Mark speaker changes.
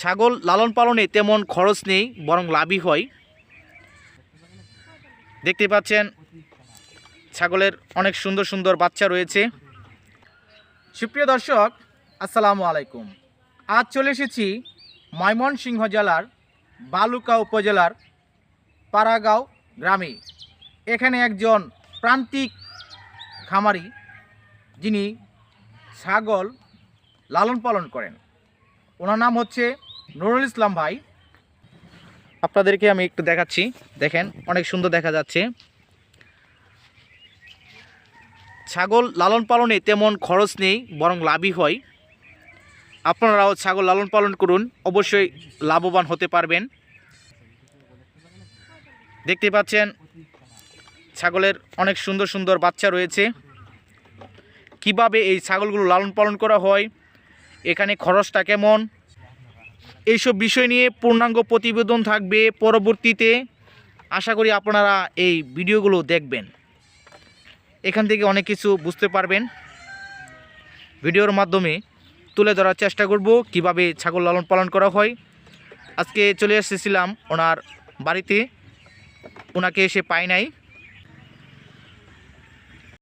Speaker 1: ছাগল লালন পালনে তেমন খরচ নেই, বরং লাভই হয়। দেখতে পাচ্ছেন, ছাগলের অনেক সুন্দর সুন্দর বাচ্চা রয়েছে। সুপ্রিয় দর্শক, আসসালামু আলাইকুম। আজ চলে এসেছি ময়মনসিংহ জেলার বালুকা উপজেলার পাড়াগাঁও গ্রামে। এখানে একজন প্রান্তিক খামারি, যিনি ছাগল লালন পালন করেন। ওনার নাম হচ্ছে নুরুল ইসলাম ভাই, আপনাদেরকে আমি একটু দেখাচ্ছি। দেখেন, অনেক সুন্দর দেখা যাচ্ছে। ছাগল লালন পালনে তেমন খরচ নেই, বরং লাভই হয়। আপনারাও ছাগল লালন পালন করুন, অবশ্যই লাভবান হতে পারবেন। দেখতে পাচ্ছেন, ছাগলের অনেক সুন্দর সুন্দর বাচ্চা রয়েছে। কীভাবে এই ছাগলগুলো লালন পালন করা হয়, এখানে খরচটা কেমন এইসব বিষয় নিয়ে পূর্ণাঙ্গ প্রতিবেদন থাকবে পরবর্তীতে। আশা করি আপনারা এই ভিডিওগুলো দেখবেন। এখান থেকে অনেক কিছু বুঝতে পারবেন। ভিডিওর মাধ্যমে তুলে ধরার চেষ্টা করব কীভাবে ছাগল লালন পালন করা হয়। আজকে চলে এসেছিলাম ওনার বাড়িতে। ওনাকে এসে পাই নাই।